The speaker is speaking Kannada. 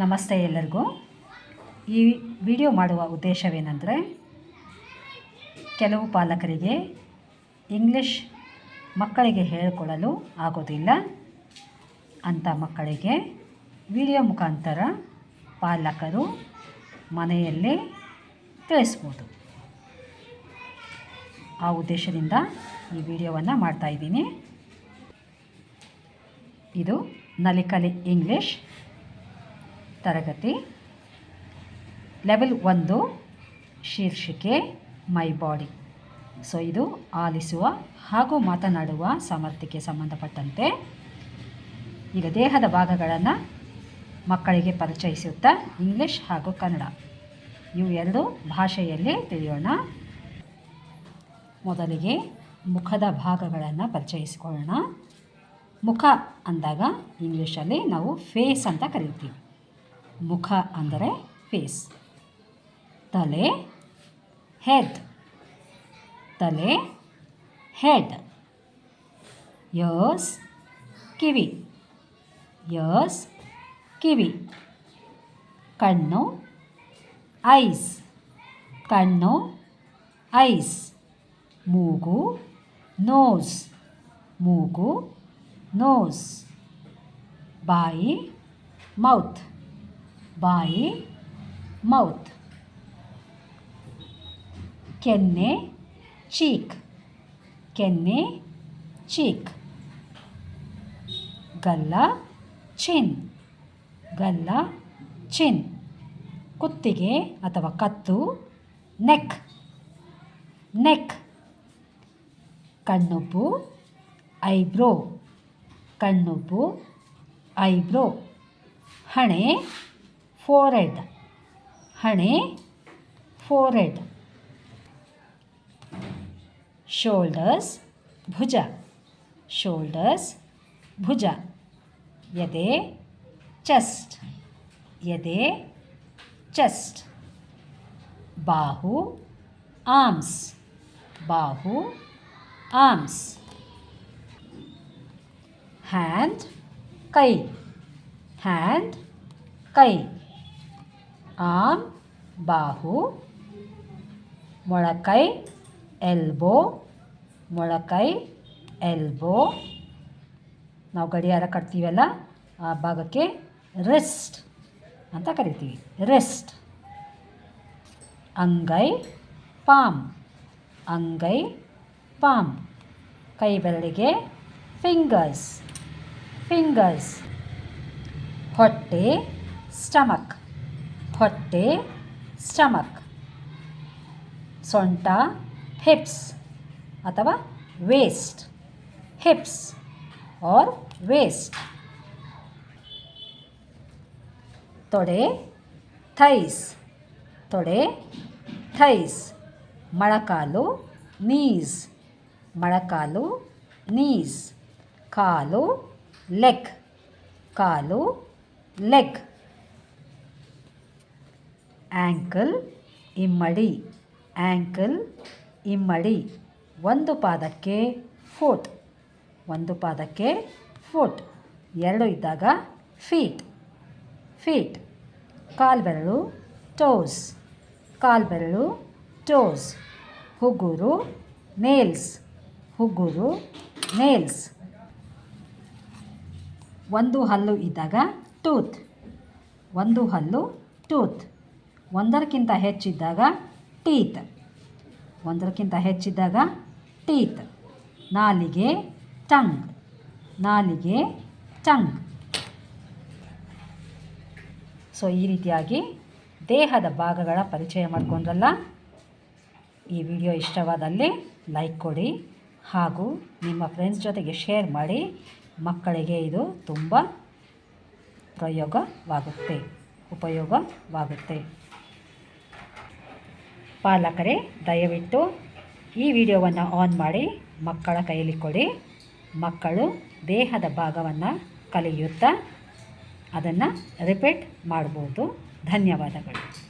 ನಮಸ್ತೆ ಎಲ್ಲರಿಗೂ. ಈ ವಿಡಿಯೋ ಮಾಡುವ ಉದ್ದೇಶವೇನೆಂದರೆ, ಕೆಲವು ಪಾಲಕರಿಗೆ ಇಂಗ್ಲಿಷ್ ಮಕ್ಕಳಿಗೆ ಹೇಳಿಕೊಡಲು ಆಗೋದಿಲ್ಲ ಅಂಥ ಮಕ್ಕಳಿಗೆ ವಿಡಿಯೋ ಮುಖಾಂತರ ಪಾಲಕರು ಮನೆಯಲ್ಲೇ ತಿಳಿಸ್ಬೋದು. ಆ ಉದ್ದೇಶದಿಂದ ಈ ವಿಡಿಯೋವನ್ನು ಮಾಡ್ತಾಯಿದ್ದೀನಿ ಇದು ನಲಿಕಲಿ ಇಂಗ್ಲಿಷ್ ತರಗತಿ. ಲೆವೆಲ್ ಒಂದು, ಶೀರ್ಷಿಕೆ ಮೈ ಬಾಡಿ ಸೊ ಇದು ಆಲಿಸುವ ಹಾಗೂ ಮಾತನಾಡುವ ಸಾಮರ್ಥ್ಯಕ್ಕೆ ಸಂಬಂಧಪಟ್ಟಂತೆ ಈಗ ದೇಹದ ಭಾಗಗಳನ್ನು ಮಕ್ಕಳಿಗೆ ಪರಿಚಯಿಸುತ್ತಾ ಇಂಗ್ಲಿಷ್ ಹಾಗೂ ಕನ್ನಡ. ಇವು ಎರಡು ಭಾಷೆಯಲ್ಲಿ ತಿಳಿಯೋಣ. ಮೊದಲಿಗೆ ಮುಖದ ಭಾಗಗಳನ್ನು ಪರಿಚಯಿಸಿಕೊಳ್ಳೋಣ. ಮುಖ ಅಂದಾಗ ಇಂಗ್ಲೀಷಲ್ಲಿ ನಾವು ಫೇಸ್ ಅಂತ ಕರಿತೀವಿ ಮುಖ ಅಂದರೆ ಫೇಸ್ ತಲೆ ಹೆಡ್ ತಲೆ ಹೆಡ್ ಯರ್ಸ್ ಕಿವಿ ಯರ್ಸ್ ಕಿವಿ ಕಣ್ಣು ಐಸ್ ಕಣ್ಣು ಐಸ್ ಮೂಗು ನೋಸ್ ಮೂಗು ನೋಸ್ ಬಾಯಿ ಮೌತ್ ಬಾಯಿ, ಮೌತ್. ಕೆನ್ನೆ, ಚೀಕ್. ಕೆನ್ನೆ, ಚೀಕ್. ಗಲ್ಲ, ಚಿನ್. ಗಲ್ಲ, ಚಿನ್. ಕುತ್ತಿಗೆ ಅಥವಾ ಕತ್ತು, ನೆಕ್. ನೆಕ್. ಕಣ್ಣುಬ್ಬು, ಐಬ್ರೋ. ಕಣ್ಣುಬ್ಬು, ಐಬ್ರೋ. ಹಣೆ ಫೋರೆಡ್ ಹಣೆ ಫೋರೆಡ್ ಶೋಲ್ಡರ್ಸ್ ಭುಜ ಶೋಲ್ಡರ್ಸ್ ಭುಜ ಎದೆ ಚೆಸ್ಟ್ ಎದೆ ಚೆಸ್ಟ್ ಬಾಹು ಆರ್ಮ್ಸ್ ಬಾಹು ಆರ್ಮ್ಸ್ ಹ್ಯಾಂಡ್ ಕೈ ಹ್ಯಾಂಡ್ ಕೈ ಆರ್ಮ್ ಬಾಹು, ಮೊಳಕೈ, ಎಲ್ಬೋ ಮೊಳಕೈ, ಎಲ್ಬೋ. ನಾವು ಗಡಿಯಾರ ಕಟ್ತೀವಲ್ಲ, ಆ ಭಾಗಕ್ಕೆ ರೆಸ್ಟ್ ಅಂತ ಕರಿತೀವಿ. ರೆಸ್ಟ್. ಅಂಗೈ, ಪಾಮ್. ಅಂಗೈ, ಪಾಮ್. ಕೈ ಬೆರಳಿಗೆ ಫಿಂಗರ್ಸ್. ಫಿಂಗರ್ಸ್. ಹೊಟ್ಟೆ, ಸ್ಟಮಕ್. ಹೊಟ್ಟೆ ಸ್ಟಮಕ್ ಸೊಂಟ ಹಿಪ್ಸ್ ಅಥವಾ ವೇಸ್ಟ್ ಹಿಪ್ಸ್ ಆರ್ ವೇಸ್ಟ್ ತೊಡೆ ಥೈಸ್ ತೊಡೆ ಥೈಸ್ ಮೊಳಕಾಲು ನೀಸ್ ಮೊಳಕಾಲು ನೀಸ್ ಕಾಲು ಲೆಗ್ ಕಾಲು ಲೆಗ್ ಆ್ಯಂಕಲ್ ಇಮ್ಮಡಿ. ಆ್ಯಂಕಲ್ ಇಮ್ಮಡಿ. ಒಂದು ಪಾದಕ್ಕೆ ಫೋಟ್. ಒಂದು ಪಾದಕ್ಕೆ ಫೋಟ್. ಎರಡು ಇದ್ದಾಗ ಫೀಟ್. ಫೀಟ್. ಕಾಲ್ಬೆರಳು ಟೋಸ್. ಕಾಲ್ಬೆರಳು ಟೋಸ್. ಹುಗುರು ನೇಲ್ಸ್. ಹುಗುರು ನೇಲ್ಸ್. ಒಂದು ಹಲ್ಲು ಇದ್ದಾಗ ಟೂತ್. ಒಂದು ಹಲ್ಲು ಟೂತ್. ಒಂದರಕ್ಕಿಂತ ಹೆಚ್ಚಿದ್ದಾಗ ಟೀತ್. ಒಂದರಕ್ಕಿಂತ ಹೆಚ್ಚಿದ್ದಾಗ ಟೀತ್. ನಾಲಿಗೆ ಟಂಗ್ ನಾಲಿಗೆ ಟಂಗ್ ಸೊ ಈ ರೀತಿಯಾಗಿ ದೇಹದ ಭಾಗಗಳ ಪರಿಚಯ ಮಾಡಿಕೊಂಡ್ರಲ್ಲ? ಈ ವಿಡಿಯೋ ಇಷ್ಟವಾದಲ್ಲಿ ಲೈಕ್ ಕೊಡಿ ಹಾಗೂ ನಿಮ್ಮ ಫ್ರೆಂಡ್ಸ್ ಜೊತೆಗೆ ಶೇರ್ ಮಾಡಿ ಮಕ್ಕಳಿಗೆ ಇದು ತುಂಬ ಪ್ರಯೋಗವಾಗುತ್ತೆ, ಉಪಯೋಗವಾಗುತ್ತೆ. ಪಾಲಕರೇ, ದಯವಿಟ್ಟು ಈ ವಿಡಿಯೋವನ್ನು ಆನ್ ಮಾಡಿ ಮಕ್ಕಳ ಕೈಯಲ್ಲಿ ಕೊಡಿ. ಮಕ್ಕಳು ದೇಹದ ಭಾಗವನ್ನು ಕಲಿಯುತ್ತಾ ಅದನ್ನು ರಿಪೀಟ್ ಮಾಡ್ಬೋದು. ಧನ್ಯವಾದಗಳು.